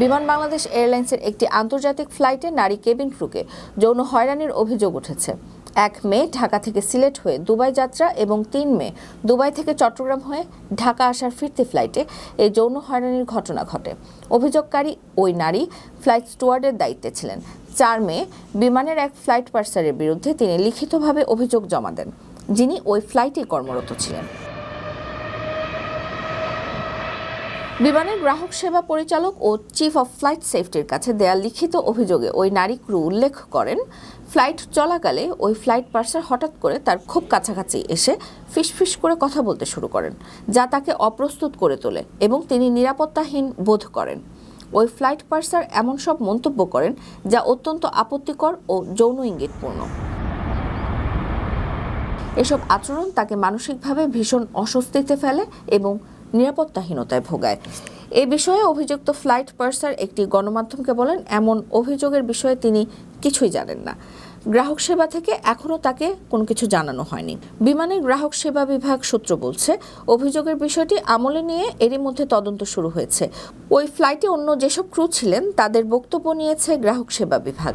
বিমান বাংলাদেশ এয়ারলাইন্সের একটি আন্তর্জাতিক ফ্লাইটে নারী কেবিন ক্রুকে যৌন হয়রানির অভিযোগ উঠেছে। এক মে ঢাকা থেকে সিলেট হয়ে দুবাই যাত্রা এবং তিন মে দুবাই থেকে চট্টগ্রাম হয়ে ঢাকা আসার ফিরতি ফ্লাইটে এই যৌন হয়রানির ঘটনা ঘটে। অভিযোগকারী ওই নারী ফ্লাইট স্টুয়ার্ডের দায়িত্বে ছিলেন। চার মে বিমানের এক ফ্লাইট পার্সারের বিরুদ্ধে তিনি লিখিতভাবে অভিযোগ জমা দেন, যিনি ওই ফ্লাইটে কর্মরত ছিলেন। বিমানের গ্রাহক সেবা পরিচালক ও চিফ অফ ফ্লাইট সেফটির কাছে দেয়া লিখিত অভিযোগে ওই নারী ক্রু উল্লেখ করেন, ফ্লাইট চলাকালে ওই ফ্লাইট পার্সার হঠাৎ করে তার খুব কাছাকাছি এসে ফিসফিস করে কথা বলতে শুরু করেন, যা তাকে অপ্রস্তুত করে তোলে এবং তিনি নিরাপত্তাহীন বোধ করেন। ওই ফ্লাইট পার্সার এমন সব মন্তব্য করেন, যা অত্যন্ত আপত্তিকর ও যৌন ইঙ্গিতপূর্ণ। এসব আচরণ তাকে মানসিকভাবে ভীষণ অস্বস্তিতে ফেলে এবং নিরাপত্তাহীনতায় ভোগায়। এ বিষয়ে অভিযুক্ত ফ্লাইট পার্সার একটি গণমাধ্যমকে বলেন, এমন অভিযোগের বিষয়ে তিনি কিছুই জানেন না। গ্রাহক সেবা থেকে এখনও তাকে কোনো কিছু জানানো হয়নি। বিমানের গ্রাহক সেবা বিভাগ সূত্র বলছে, অভিযোগের বিষয়টি আমলে নিয়ে এরই মধ্যে তদন্ত শুরু হয়েছে। ওই ফ্লাইটে অন্য যেসব ক্রু ছিলেন, তাদের বক্তব্য নিয়েছে গ্রাহক সেবা বিভাগ।